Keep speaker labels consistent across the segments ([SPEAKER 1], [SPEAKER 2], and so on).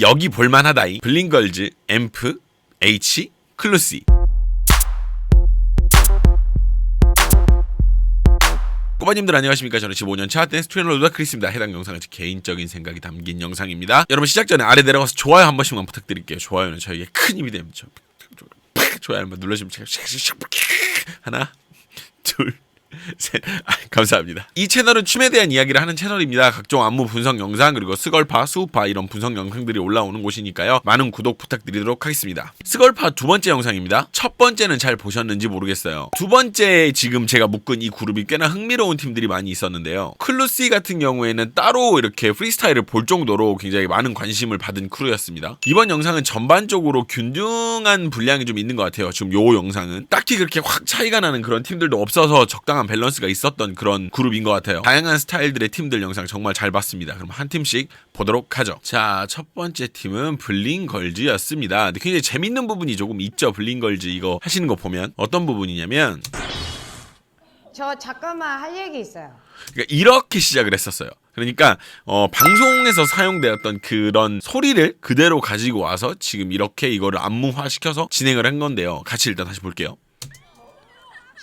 [SPEAKER 1] 여기 볼만하다이 블링걸즈 앰프 H 클루시 꼬마님들 안녕하십니까 저는 15년차 댄스 트레이너 루다 크리스입니다 해당 영상은 제 개인적인 생각이 담긴 영상입니다 여러분 시작 전에 아래 내려가서 좋아요 한 번씩만 부탁드릴게요 좋아요는 저에게 큰 힘이 됩니다 좋아요 한번 눌러주면 제가 하나 둘 셋. 아, 감사합니다. 이 채널은 춤에 대한 이야기를 하는 채널입니다. 각종 안무 분석 영상 그리고 스걸파, 수우파 이런 분석 영상들이 올라오는 곳이니까요. 많은 구독 부탁드리도록 하겠습니다. 스걸파 두 번째 영상입니다. 첫 번째는 잘 보셨는지 모르겠어요. 두 번째 지금 제가 묶은 이 그룹이 꽤나 흥미로운 팀들이 많이 있었는데요. 클루시 같은 경우에는 따로 이렇게 프리스타일을 볼 정도로 굉장히 많은 관심을 받은 크루였습니다. 이번 영상은 전반적으로 균등한 분량이 좀 있는 것 같아요. 지금 요 영상은 딱히 그렇게 확 차이가 나는 그런 팀들도 없어서 적당한 밸런스가 있었던 그런 그룹인 것 같아요. 다양한 스타일들의 팀들 영상 정말 잘 봤습니다. 그럼 한 팀씩 보도록 하죠. 자, 첫 번째 팀은 블링걸즈였습니다. 근데 굉장히 재밌는 부분이 조금 있죠. 블링걸즈 이거 하시는 거 보면 어떤 부분이냐면
[SPEAKER 2] 저 잠깐만 할 얘기 있어요.
[SPEAKER 1] 그러니까 이렇게 시작을 했었어요. 그러니까 어, 방송에서 사용되었던 그런 소리를 그대로 가지고 와서 지금 이렇게 이거를 안무화 시켜서 진행을 한 건데요. 같이 일단 다시 볼게요.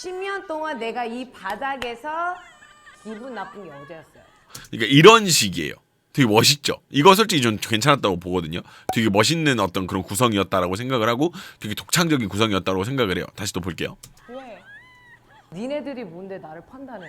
[SPEAKER 2] 10년 동안 내가 이 바닥에서 기분 나쁜 게 어제였어요.
[SPEAKER 1] 그러니까 이런 식이에요. 되게 멋있죠. 이거 솔직히 좀 괜찮았다고 보거든요. 되게 멋있는 어떤 그런 구성이었다라고 생각을 하고 되게 독창적인 구성이었다고 생각을 해요. 다시 또 볼게요.
[SPEAKER 2] 왜? 니네들이 뭔데 나를 판단해?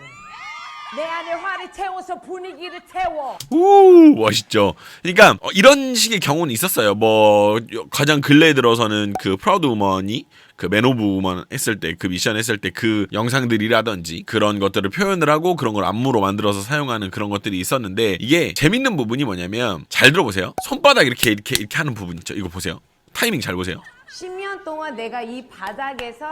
[SPEAKER 2] 내 안에 화를 채워서 분위기를 태워.
[SPEAKER 1] 우 멋있죠. 그러니까 어, 이런 식의 경우는 있었어요. 뭐 가장 근래에 들어서는 그 프라우드 우먼이 그 맨오브 우먼 했을 때 그 미션 했을 때 그 영상들이라든지 그런 것들을 표현을 하고 그런 걸 안무로 만들어서 사용하는 그런 것들이 있었는데 이게 재밌는 부분이 뭐냐면 잘 들어보세요. 손바닥 이렇게 이렇게 이렇게 하는 부분 있죠. 이거 보세요. 타이밍 잘 보세요.
[SPEAKER 2] 10년 동안 내가 이 바닥에서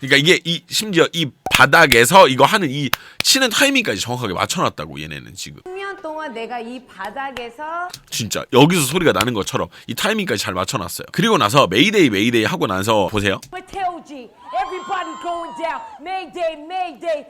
[SPEAKER 1] 그러니까 이게 이 심지어 이 바닥에서 이거 하는 이 치는 타이밍까지 정확하게 맞춰놨다고 얘네는 지금
[SPEAKER 2] 10년 동안 내가 이 바닥에서
[SPEAKER 1] 진짜 여기서 소리가 나는 것처럼 이 타이밍까지 잘 맞춰놨어요. 그리고 나서 메이데이 메이데이 하고 나서 보세요.
[SPEAKER 2] 왜 태우지? Everybody going down. Mayday, Mayday.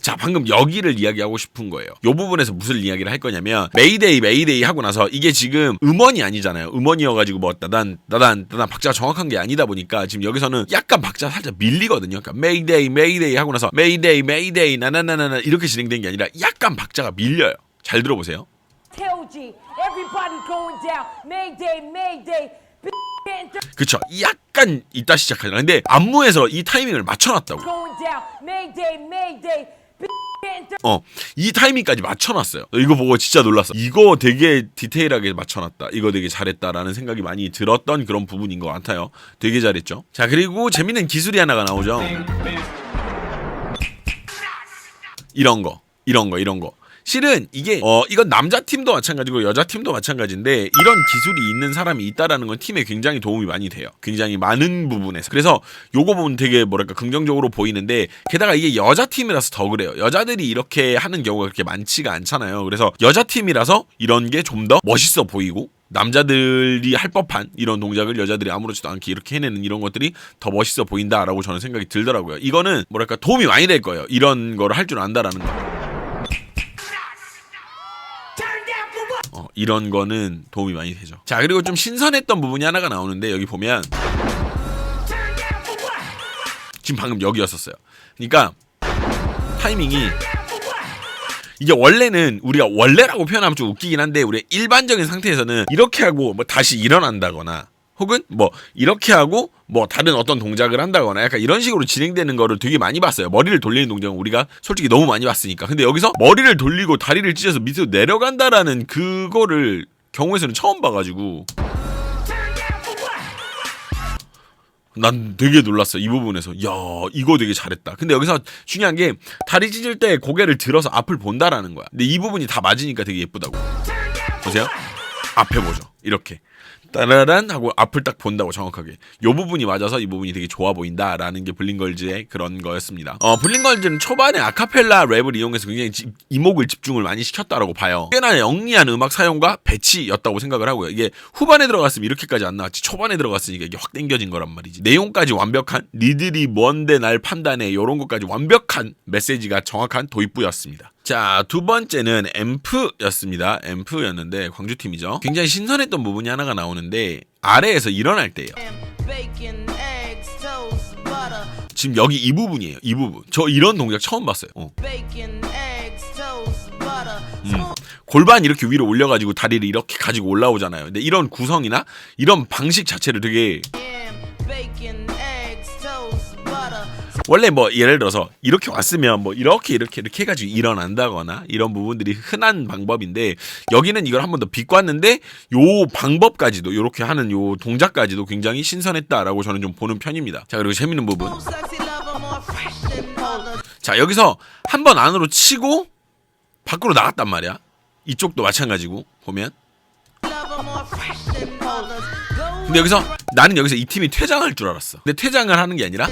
[SPEAKER 1] 자 방금 여기를 이야기하고 싶은 거예요. 요 부분에서 무슨 이야기를 할 거냐면 메이데이 메이데이 하고 나서 이게 지금 음원이 아니잖아요. 음원이어가지고 뭐 나단 나단 나단 박자가 정확한 게 아니다 보니까 지금 여기서는 약간 박자 살짝 밀리거든요. 그러니까 메이데이 메이데이 하고 나서 메이데이 메이데이 나나나나나 이렇게 진행된 게 아니라 약간 박자가 밀려요. 잘 들어보세요.
[SPEAKER 2] 태우지. Everybody going down. Mayday, Mayday.
[SPEAKER 1] 그쵸? 약간 이따 시작하잖아. 근데 안무에서 이 타이밍을 맞춰놨다고. 어, 이 타이밍까지 맞춰놨어요. 이거 보고 진짜 놀랐어. 이거 되게 디테일하게 맞춰놨다. 이거 되게 잘했다라는 생각이 많이 들었던 그런 부분인 것 같아요. 되게 잘했죠. 자, 그리고 재밌는 기술이 하나가 나오죠. 이런 거, 이런 거, 이런 거. 실은 이게 어 이건 남자 팀도 마찬가지고 여자 팀도 마찬가지인데 이런 기술이 있는 사람이 있다라는 건 팀에 굉장히 도움이 많이 돼요. 굉장히 많은 부분에서. 그래서 요거 보면 되게 뭐랄까 긍정적으로 보이는데 게다가 이게 여자 팀이라서 더 그래요. 여자들이 이렇게 하는 경우가 그렇게 많지가 않잖아요. 그래서 여자 팀이라서 이런 게 좀 더 멋있어 보이고 남자들이 할 법한 이런 동작을 여자들이 아무렇지도 않게 이렇게 해내는 이런 것들이 더 멋있어 보인다라고 저는 생각이 들더라고요. 이거는 뭐랄까 도움이 많이 될 거예요. 이런 거를 할 줄 안다라는 거. 이런 거는 도움이 많이 되죠. 자, 그리고 좀 신선했던 부분이 하나가 나오는데 여기 보면 지금 방금 여기였었어요. 그러니까 타이밍이 이게 원래는 우리가 원래라고 표현하면 좀 웃기긴 한데 우리 일반적인 상태에서는 이렇게 하고 뭐 다시 일어난다거나 혹은 뭐 이렇게 하고 뭐 다른 어떤 동작을 한다거나 약간 이런 식으로 진행되는 거를 되게 많이 봤어요. 머리를 돌리는 동작은 우리가 솔직히 너무 많이 봤으니까. 근데 여기서 머리를 돌리고 다리를 찢어서 밑으로 내려간다라는 그거를 경우에서는 처음 봐가지고. 난 되게 놀랐어 이 부분에서. 야 이거 되게 잘했다. 근데 여기서 중요한 게 다리 찢을 때 고개를 들어서 앞을 본다라는 거야. 근데 이 부분이 다 맞으니까 되게 예쁘다고. 보세요. 앞에 보죠. 이렇게 따라란 하고 앞을 딱 본다고 정확하게. 요 부분이 맞아서 이 부분이 되게 좋아 보인다라는 게 블링걸즈의 그런 거였습니다. 어 블링걸즈는 초반에 아카펠라 랩을 이용해서 굉장히 집- 이목을 집중을 많이 시켰다라고 봐요. 꽤나 영리한 음악 사용과 배치였다고 생각을 하고요. 이게 후반에 들어갔으면 이렇게까지 안 나왔지 초반에 들어갔으니까 이게 확 땡겨진 거란 말이지. 내용까지 완벽한 니들이 뭔데 날 판단해 요런 것까지 완벽한 메시지가 정확한 도입부였습니다 자, 두 번째는 앰프였습니다. 앰프였는데 광주팀이죠. 굉장히 신선했던 부분이 하나가 나오는데 아래에서 일어날 때예요. 지금 여기 이 부분이에요. 이 부분. 저 이런 동작 처음 봤어요. 어. 음. 골반 이렇게 위로 올려가지고 다리를 이렇게 가지고 올라오잖아요. 근데 이런 구성이나 이런 방식 자체를 되게 원래 뭐 예를 들어서 이렇게 왔으면 뭐 이렇게 이렇게 이렇게 해가지고 일어난다거나 이런 부분들이 흔한 방법인데 여기는 이걸 한 번 더 비꼬았는데 요 방법까지도 이렇게 하는 요 동작까지도 굉장히 신선했다라고 저는 좀 보는 편입니다. 자 그리고 재밌는 부분. 자 여기서 한 번 안으로 치고 밖으로 나갔단 말이야. 이쪽도 마찬가지고 보면 근데 여기서 나는 여기서 이 팀이 퇴장할 줄 알았어. 근데 퇴장을 하는 게 아니라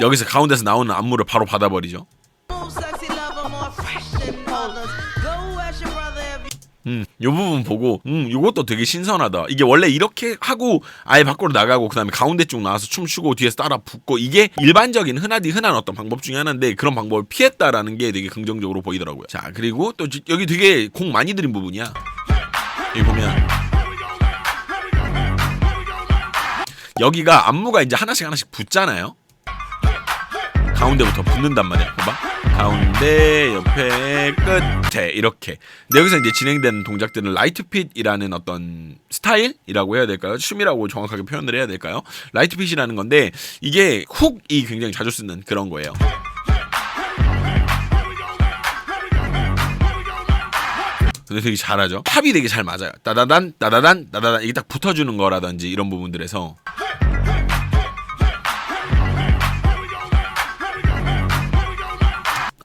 [SPEAKER 1] 여기서 가운데서 나오는 안무를 바로 받아버리죠. 음, 요 부분 보고, 음, 요것도 되게 신선하다. 이게 원래 이렇게 하고 아예 밖으로 나가고 그다음에 가운데 쪽 나와서 춤추고 뒤에서 따라 붙고 이게 일반적인 흔하디 흔한 어떤 방법 중에 하나인데 그런 방법을 피했다라는 게 되게 긍정적으로 보이더라고요. 자, 그리고 또 지- 여기 되게 공 많이 들인 부분이야. 여기 보면 여기가 안무가 이제 하나씩 하나씩 붙잖아요. 가운데부터 붙는단 말이야. 봐봐. 가운데, 옆에, 끝에 이렇게. 근데 여기서 이제 진행되는 동작들은 라이트 핏이라는 어떤 스타일이라고 해야 될까요? 춤이라고 정확하게 표현을 해야 될까요? 라이트 핏이라는 건데 이게 훅이 굉장히 자주 쓰는 그런 거예요. 근데 되게 잘하죠. 합이 되게 잘 맞아요. 따다단, 따다단, 따다단 이게 딱 붙어주는 거라든지 이런 부분들에서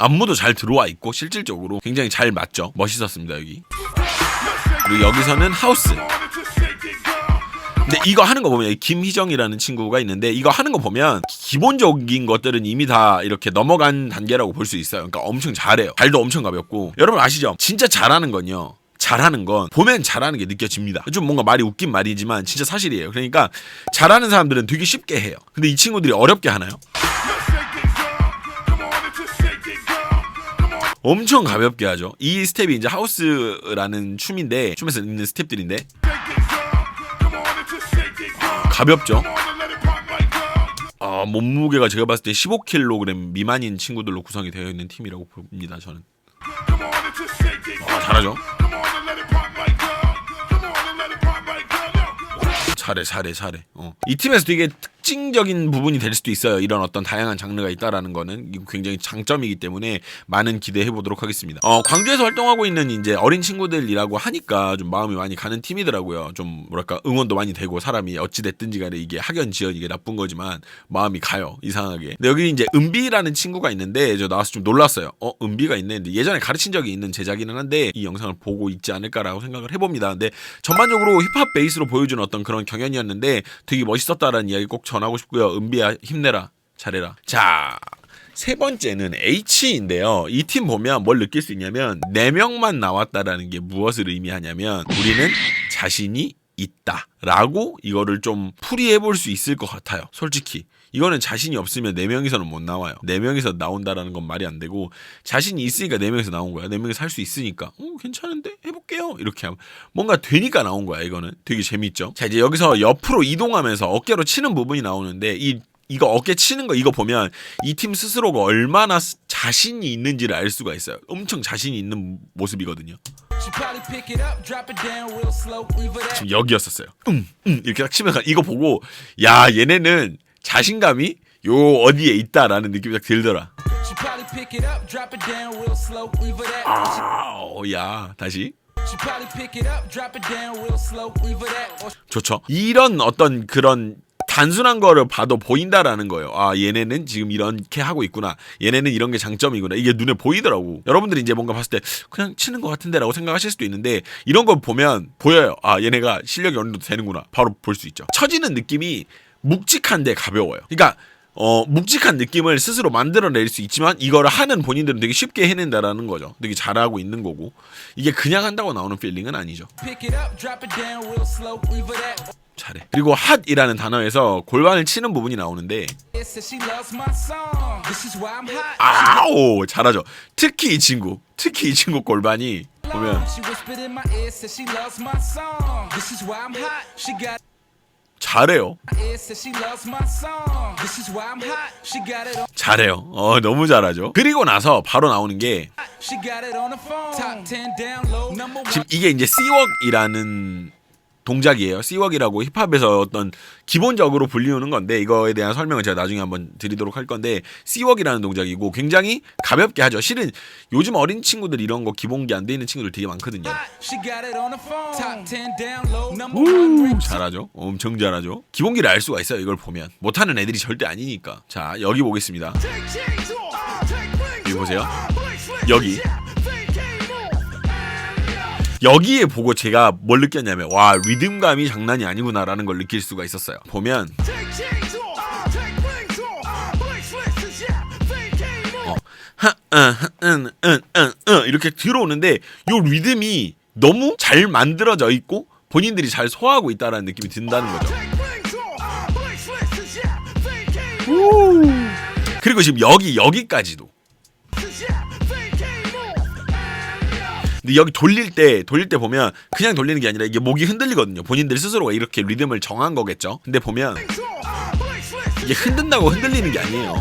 [SPEAKER 1] 안무도 잘 들어와 있고 실질적으로 굉장히 잘 맞죠. 멋있었습니다 여기. 그리고 여기서는 하우스. 근데 이거 하는 거 보면 이 김희정이라는 친구가 있는데 이거 하는 거 보면 기본적인 것들은 이미 다 이렇게 넘어간 단계라고 볼 수 있어요. 그러니까 엄청 잘해요. 발도 엄청 가볍고 여러분 아시죠? 진짜 잘하는 건요. 잘하는 건 보면 잘하는 게 느껴집니다. 좀 뭔가 말이 웃긴 말이지만 진짜 사실이에요. 그러니까 잘하는 사람들은 되게 쉽게 해요. 근데 이 친구들이 어렵게 하나요? 엄청 가볍게 하죠. 이 스텝이 이제 하우스라는 춤인데 춤에서 있는 스텝들인데 가볍죠. 아, 몸무게가 제가 봤을 때 15kg 미만인 친구들로 구성이 되어 있는 팀이라고 봅니다. 저는. 아, 잘하죠. 잘해 잘해 잘해 어. 이 팀에서 되게 특징적인 부분이 될 수도 있어요. 이런 어떤 다양한 장르가 있다라는 거는 굉장히 장점이기 때문에 많은 기대해 보도록 하겠습니다. 어, 광주에서 활동하고 있는 이제 어린 친구들이라고 하니까 좀 마음이 많이 가는 팀이더라고요. 좀 뭐랄까 응원도 많이 되고 사람이 어찌 됐든지 간에 이게 학연 지연 이게 나쁜 거지만 마음이 가요 이상하게. 근데 여기 이제 은비라는 친구가 있는데 저 나와서 좀 놀랐어요. 어 은비가 있네. 근데 예전에 가르친 적이 있는 제자기는 한데 이 영상을 보고 있지 않을까라고 생각을 해 봅니다. 근데 전반적으로 힙합 베이스로 보여주는 어떤 그런 경연이었는데 되게 멋있었다라는 이야기 꼭 전하고 싶고요 은비야 힘내라 잘해라 자 세 번째는 H인데요. 이 팀 보면 뭘 느낄 수 있냐면 네 명만 나왔다라는 게 무엇을 의미하냐면 우리는 자신이 있다라고 이거를 좀 풀이해 볼 수 있을 것 같아요. 솔직히 이거는 자신이 없으면 네 명이서는 못 나와요. 네 명이서 나온다라는 건 말이 안 되고 자신이 있으니까 네 명이서 나온 거야. 네 명이서 할 수 있으니까 어 괜찮은데 해볼게요. 이렇게 하면 뭔가 되니까 나온 거야. 이거는 되게 재밌죠. 자 이제 여기서 옆으로 이동하면서 어깨로 치는 부분이 나오는데 이 이거 어깨 치는 거 이거 보면 이 팀 스스로가 얼마나 스- 자신이 있는지를 알 수가 있어요. 엄청 자신이 있는 모습이거든요. 지금 여기였었어요. 응, 응 이렇게 딱 치면 이거 보고 야 얘네는 자신감이 요 어디에 있다라는 느낌이 딱 들더라.
[SPEAKER 3] She probably pick it up, drop it down real slow, leave it at
[SPEAKER 1] 아, 어, 야 다시 좋죠. 이런 어떤 그런 단순한 거를 봐도 보인다라는 거예요. 아, 얘네는 지금 이렇게 하고 있구나. 얘네는 이런 게 장점이구나. 이게 눈에 보이더라고. 여러분들이 이제 뭔가 봤을 때 그냥 치는 것 같은데라고 생각하실 수도 있는데 이런 걸 보면 보여요. 아, 얘네가 실력이 어느 정도 되는구나. 바로 볼 수 있죠. 처지는 느낌이 묵직한데 가벼워요. 그러니까 어, 묵직한 느낌을 스스로 만들어낼 수 있지만 이거를 하는 본인들은 되게 쉽게 해낸다라는 거죠. 되게 잘하고 있는 거고 이게 그냥 한다고 나오는 필링은 아니죠. 잘해. 그리고 핫이라는 단어에서 골반을 치는 부분이 나오는데. 아오 잘하죠. 특히 이 친구, 특히 이 친구 골반이 보면 잘해요. 잘해요. 어, 너무 잘하죠. 그리고 나서 바로 나오는 게 지금 이게 이제 C웍이라는 동작이에요. 씨웍이라고 힙합에서 어떤 기본적으로 불리우는 건데 이거에 대한 설명을 제가 나중에 한번 드리도록 할 건데 씨웍이라는 동작이고 굉장히 가볍게 하죠. 실은 요즘 어린 친구들 이런 거 기본기 안 돼 있는 친구들 되게 많거든요.
[SPEAKER 3] She got it on the phone. Top 10 download. Number one.
[SPEAKER 1] 우, 잘하죠. 엄청 잘하죠. 기본기를 알 수가 있어요. 이걸 보면 못하는 애들이 절대 아니니까. 자 여기 보겠습니다. 여기 보세요. 여기 여기에 보고 제가 뭘 느꼈냐면 와 리듬감이 장난이 아니구나라는 걸 느낄 수가 있었어요. 보면 어, 이렇게 들어오는데 요 리듬이 너무 잘 만들어져 있고 본인들이 잘 소화하고 있다라는 느낌이 든다는 거죠. 그리고 지금 여기 여기까지도. 근데 여기 돌릴 때 돌릴 때 보면 그냥 돌리는 게 아니라 이게 목이 흔들리거든요. 본인들 스스로가 이렇게 리듬을 정한 거겠죠. 근데 보면 이게 흔든다고 흔들리는 게 아니에요.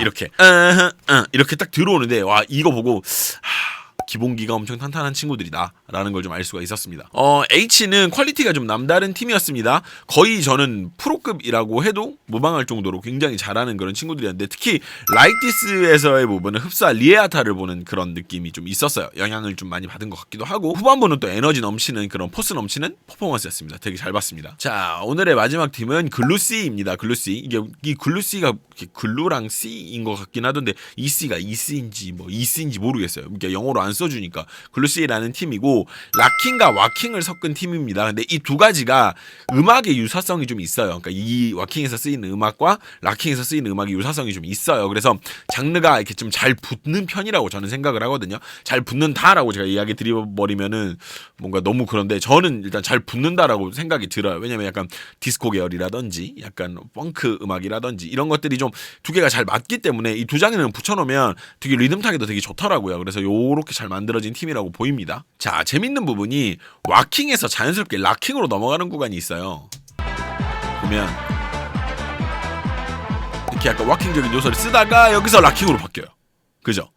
[SPEAKER 1] 이렇게 으흐, 으, 이렇게 딱 들어오는데 와 이거 보고 하, 기본기가 엄청 탄탄한 친구들이다라는 걸 좀 알 수가 있었습니다. 어 H는 퀄리티가 좀 남다른 팀이었습니다. 거의 저는 프로급이라고 해도 무방할 정도로 굉장히 잘하는 그런 친구들이었는데 특히 라이티스에서의 부분은 흡사 리에아타를 보는 그런 느낌이 좀 있었어요. 영향을 좀 많이 받은 것 같기도 하고 후반부는 또 에너지 넘치는 그런 포스 넘치는 퍼포먼스였습니다. 되게 잘 봤습니다. 자 오늘의 마지막 팀은 글루시입니다. 글루시 이게 이 글루시가 글루랑 C인 것 같긴 하던데 이 C가 이 C인지 뭐 이 C인지 모르겠어요. 그러니까 영어로 안 써주니까 글루시라는 팀이고 락킹과 와킹을 섞은 팀입니다. 근데 이 두 가지가 음악의 유사성이 좀 있어요. 그러니까 이 와킹에서 쓰이는 음악과 락킹에서 쓰이는 음악의 유사성이 좀 있어요. 그래서 장르가 이렇게 좀 잘 붙는 편이라고 저는 생각을 하거든요. 잘 붙는다라고 제가 이야기 드려버리면은 뭔가 너무 그런데 저는 일단 잘 붙는다라고 생각이 들어요. 왜냐면 약간 디스코 계열이라든지 약간 펑크 음악이라든지 이런 것들이 좀 두 개가 잘 맞기 때문에 이 두 장르는 붙여놓으면 되게 리듬 타기도 되게 좋더라고요. 그래서 요렇게 잘잘 만들어진 팀이라고 보입니다. 자, 재밌는 부분이 와킹에서 자연스럽게 락킹으로 넘어가는 구간이 있어요. 보면 이렇게 약간 와킹적인 요소를 쓰다가 여기서 락킹으로 바뀌어요. 그죠?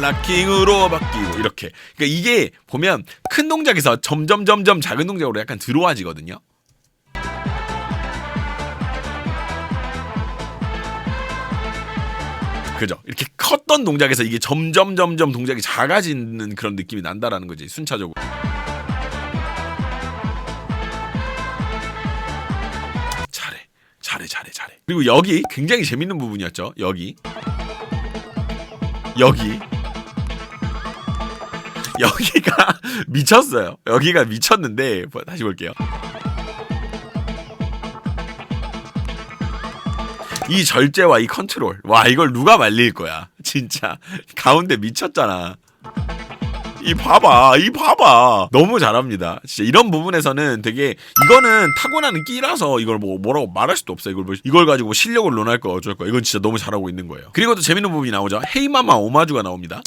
[SPEAKER 1] 락킹으로 바뀌고 이렇게 그러니까 이게 보면 큰 동작에서 점점 점점 작은 동작으로 약간 들어와지거든요 그죠? 이렇게 컸던 동작에서 이게 점점 점점 동작이 작아지는 그런 느낌이 난다라는 거지 순차적으로. 잘해, 잘해, 잘해, 잘해. 그리고 여기 굉장히 재밌는 부분이었죠. 여기, 여기, 여기가 미쳤어요. 여기가 미쳤는데 뭐, 다시 볼게요. 이 절제와 이 컨트롤. 와, 이걸 누가 말릴 거야. 진짜. 가운데 미쳤잖아. 이 봐봐, 이 봐봐. 너무 잘합니다. 진짜 이런 부분에서는 되게 이거는 타고나는 끼라서 이걸 뭐 뭐라고 말할 수도 없어요. 이걸 뭐, 이걸 가지고 뭐 실력을 논할 거 어쩔 거. 이건 진짜 너무 잘하고 있는 거예요. 그리고 또 재밌는 부분이 나오죠. 헤이마마 오마주가 나옵니다.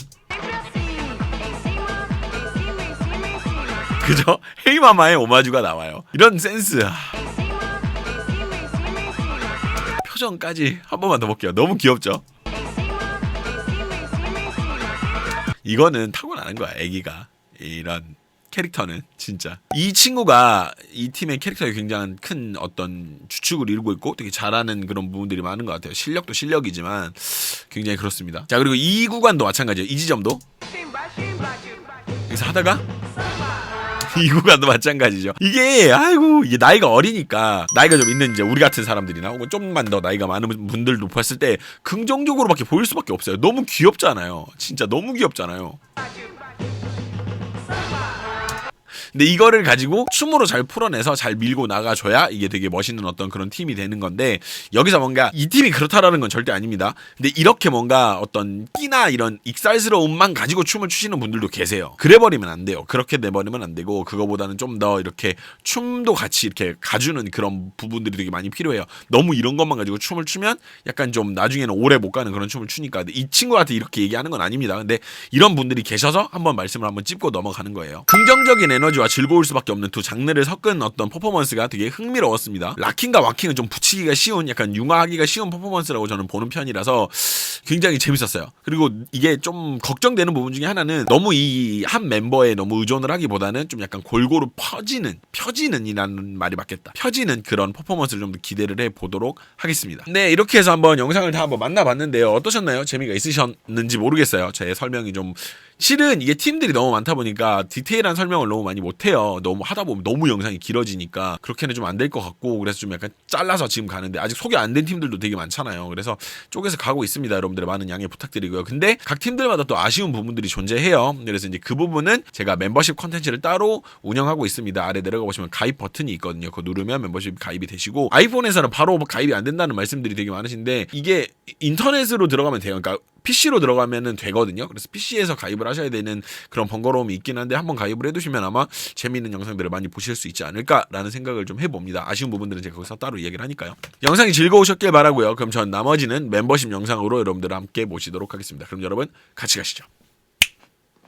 [SPEAKER 1] 그죠? 헤이마마의 오마주가 나와요. 이런 센스. 표정까지 한 번만 더 볼게요. 너무 귀엽죠? 이거는 타고나는 거야, 애기가. 이런 캐릭터는 진짜. 이 친구가 이 팀의 캐릭터에 굉장한 큰 어떤 주축을 이루고 있고 되게 잘하는 그런 부분들이 많은 것 같아요. 실력도 실력이지만 굉장히 그렇습니다. 자, 그리고 이 구간도 마찬가지예요. 이 지점도. 여기서 하다가 이 구간도 마찬가지죠. 이게 아이고 이게 나이가 어리니까 나이가 좀 있는 이제 우리 같은 사람들이나 혹은 좀만 더 나이가 많은 분들도 봤을 때 긍정적으로밖에 보일 수밖에 없어요. 너무 귀엽잖아요. 진짜 너무 귀엽잖아요. 근데 이거를 가지고 춤으로 잘 풀어내서 잘 밀고 나가줘야 이게 되게 멋있는 어떤 그런 팀이 되는 건데 여기서 뭔가 이 팀이 그렇다라는 건 절대 아닙니다. 근데 이렇게 뭔가 어떤 끼나 이런 익살스러움만 가지고 춤을 추시는 분들도 계세요. 그래버리면 안 돼요. 그렇게 내버리면 안 되고 그거보다는 좀 더 이렇게 춤도 같이 이렇게 가주는 그런 부분들이 되게 많이 필요해요. 너무 이런 것만 가지고 춤을 추면 약간 좀 나중에는 오래 못 가는 그런 춤을 추니까 이 친구한테 이렇게 얘기하는 건 아닙니다. 근데 이런 분들이 계셔서 한번 말씀을 한번 찝고 넘어가는 거예요. 긍정적인 에너지 와 즐거울 수밖에 없는 두 장르를 섞은 어떤 퍼포먼스가 되게 흥미로웠습니다. 락킹과 와킹은 좀 붙이기가 쉬운 약간 융화하기가 쉬운 퍼포먼스라고 저는 보는 편이라서 굉장히 재밌었어요. 그리고 이게 좀 걱정되는 부분 중에 하나는 너무 이 한 멤버에 너무 의존을 하기보다는 좀 약간 골고루 퍼지는 펴지는이라는 말이 맞겠다. 펴지는 그런 퍼포먼스를 좀더 기대를 해 보도록 하겠습니다. 네 이렇게 해서 한번 영상을 다 한번 만나봤는데요. 어떠셨나요? 재미가 있으셨는지 모르겠어요. 제 설명이 좀 실은 이게 팀들이 너무 많다 보니까 디테일한 설명을 너무 많이 못해요. 너무 하다 보면 너무 영상이 길어지니까 그렇게는 좀 안 될 것 같고 그래서 좀 약간 잘라서 지금 가는데 아직 소개 안 된 팀들도 되게 많잖아요. 그래서 쪼개서 가고 있습니다. 여러분들의 많은 양해 부탁드리고요. 근데 각 팀들마다 또 아쉬운 부분들이 존재해요. 그래서 이제 그 부분은 제가 멤버십 컨텐츠를 따로 운영하고 있습니다. 아래 내려가 보시면 가입 버튼이 있거든요. 그거 누르면 멤버십 가입이 되시고 아이폰에서는 바로 가입이 안 된다는 말씀들이 되게 많으신데 이게 인터넷으로 들어가면 돼요. 그러니까 PC로 들어가면은 되거든요. 그래서 PC에서 가입을 하셔야 되는 그런 번거로움이 있긴 한데 한번 가입을 해두시면 아마 재미있는 영상들을 많이 보실 수 있지 않을까라는 생각을 좀 해봅니다. 아쉬운 부분들은 제가 거기서 따로 이야기를 하니까요. 영상이 즐거우셨길 바라고요. 그럼 전 나머지는 멤버십 영상으로 여러분들 함께 모시도록 하겠습니다. 그럼 여러분 같이 가시죠.